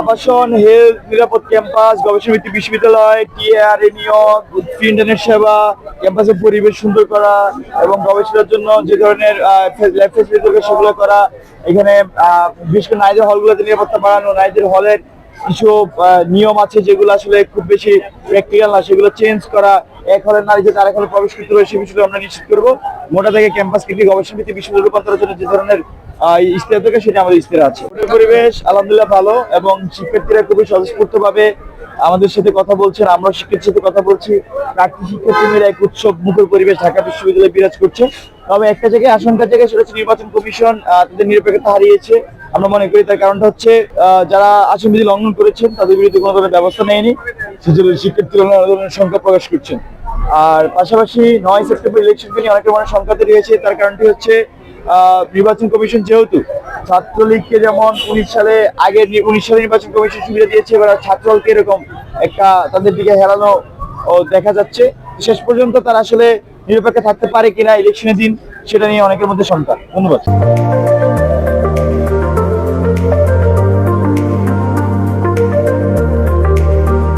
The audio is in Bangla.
আবাসন, হেলথ, নিরাপদ ক্যাম্পাস গবেষণা ভিত্তিক বিশ্ববিদ্যালয় টিআর ফ্রি ইন্টারনেট সেবা, ক্যাম্পাসের পরিবেশ সুন্দর করা এবং গবেষণার জন্য যে ধরনের ল্যাব ফেসিলিটি সেগুলো করা। এখানে বিশেষ করে নাইদের হলগুলোতে নিরাপত্তা বাড়ানো নাইদের হলের কিছু নিয়ম আছে যেগুলো আসলে খুব বেশি প্র্যাকটিক্যাল না, সেগুলো চেঞ্জ করা। এক হলের নারী যাতে আরেক হলে প্রবেশ করতে পারে সে বিষয়টা আমরা নিশ্চিত করব। মোটা থেকে ক্যাম্পাস কেন্দ্রিক গবেষণা ভিত্তিক বিশ্ববিদ্যালয় রূপান্তরের জন্য যে ধরনের ইস্তেহার দরকার সেটা আমাদের ইস্তেহার আছে। পরিবেশ আলহামদুলিল্লাহ ভালো এবং শিক্ষার্থীরা খুবই স্বতঃস্ফূর্ত ভাবে আমাদের সাথে কথা বলছেন আমরা শিক্ষার্থীর সাথে কথা বলছি। প্রার্থী শিক্ষার্থী মিলে এক উৎসব মুখর পরিবেশ ঢাকা বিশ্ববিদ্যালয়ে বিরাজ করছে। তবে একটা জায়গায়, আশঙ্কার জায়গায় সেটা হচ্ছে নির্বাচন কমিশন তাদের নিরপেক্ষতা হারিয়েছে। আমরা মনে করি তার কারণটা হচ্ছে যারা আসন বিধি লঙ্ঘন করেছেন, তাদের বিরুদ্ধে কোনো ধরনের ব্যবস্থা নেয়নি। সেজন্য শিক্ষার্থীরা নানা ধরনের সংখ্যা প্রকাশ করছেন। আর পাশাপাশি নয় সেপ্টেম্বর ইলেকশনকে নিয়ে অনেকের মনে সংখ্যা তৈরি তার কারণটি হচ্ছে নির্বাচন কমিশন যেহেতু ছাত্রলীগকে যেমন উনিশ সালে আগের উনিশ সালে নির্বাচন কমিশন সুবিধা দিয়েছে, এবার ছাত্রদলকে এরকম একটা তাদের দিকে হেরানো দেখা যাচ্ছে। শেষ পর্যন্ত তারা আসলে নিরপেক্ষ থাকতে পারে কিনা ইলেকশনের দিন, সেটা নিয়ে অনেকের মধ্যে শঙ্কা। ধন্যবাদ।